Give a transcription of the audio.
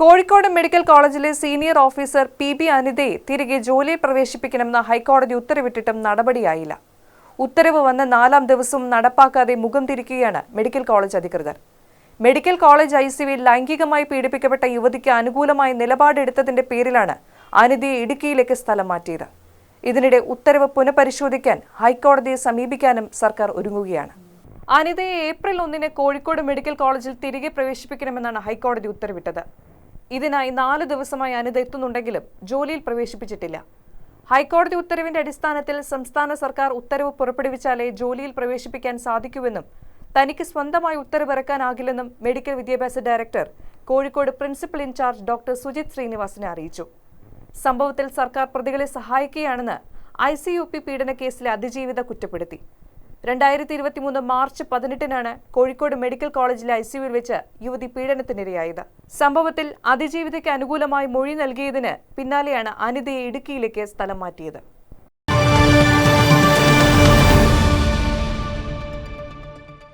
Kozhikode medical കോളേജിലെ senior officer P B അനിതയെ തിരികെ ജോലിയിൽ പ്രവേശിപ്പിക്കണമെന്ന് ഹൈക്കോടതി ഉത്തരവിട്ടിട്ടും നടപടിയായില്ല. ഉത്തരവ് വന്ന നാലാം ദിവസവും നടപ്പാക്കാതെ മുഖം തിരിക്കുകയാണ് മെഡിക്കൽ കോളേജ് അധികൃതർ. മെഡിക്കൽ കോളേജ് ഐ സിയുവിൽ ലൈംഗികമായി പീഡിപ്പിക്കപ്പെട്ട യുവതിക്ക് അനുകൂലമായ നിലപാടെടുത്തതിന്റെ പേരിലാണ് അനിതയെ ഇടുക്കിയിലേക്ക് സ്ഥലം മാറ്റിയത്. ഇതിനിടെ ഉത്തരവ് പുനഃപരിശോധിക്കാൻ ഹൈക്കോടതിയെ സമീപിക്കാനും സർക്കാർ ഒരുങ്ങുകയാണ്. അനിതയെ ഏപ്രിൽ ഒന്നിന് കോഴിക്കോട് മെഡിക്കൽ കോളേജിൽ തിരികെ പ്രവേശിപ്പിക്കണമെന്നാണ് ഹൈക്കോടതി ഉത്തരവിട്ടത്. ഇതിനായി നാല് ദിവസമായി അനിത എത്തുന്നുണ്ടെങ്കിലും ജോലിയിൽ പ്രവേശിപ്പിച്ചിട്ടില്ല. ഹൈക്കോടതി ഉത്തരവിന്റെ അടിസ്ഥാനത്തിൽ സംസ്ഥാന സർക്കാർ ഉത്തരവ് പുറപ്പെടുവിച്ചാലേ ജോലിയിൽ പ്രവേശിപ്പിക്കാൻ സാധിക്കുവെന്നും തനിക്ക് സ്വന്തമായി ഉത്തരവിറക്കാനാകില്ലെന്നും മെഡിക്കൽ വിദ്യാഭ്യാസ director Kozhikode principal in charge doctor Sujith ശ്രീനിവാസിനെ അറിയിച്ചു. സംഭവത്തിൽ സർക്കാർ പ്രതികളെ സഹായിക്കുകയാണെന്ന് ഐ സി യു പി പീഡന കേസിലെ അതിജീവിത കുറ്റപ്പെടുത്തി. രണ്ടായിരത്തി ഇരുപത്തിമൂന്ന് മാർച്ച് പതിനെട്ടിനാണ് കോഴിക്കോട് മെഡിക്കൽ കോളേജിലെ ഐ സിയുവിൽ വെച്ച് യുവതി പീഡനത്തിനിരയായത്. സംഭവത്തിൽ അതിജീവിതയ്ക്ക് അനുകൂലമായി മൊഴി നൽകിയതിന് പിന്നാലെയാണ് അനിതയെ ഇടുക്കിയിലേക്ക് സ്ഥലം മാറ്റിയത്.